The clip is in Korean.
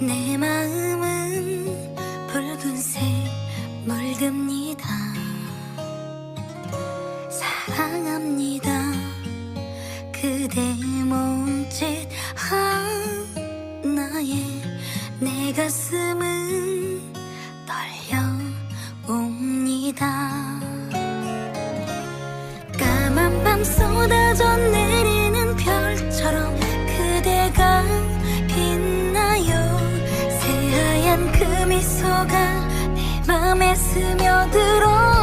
내 마음은 붉은색 물듭니다. 사랑합니다. 그대 몸짓 하나에 내 가슴은 떨려옵니다. 내 맘에 스며들어.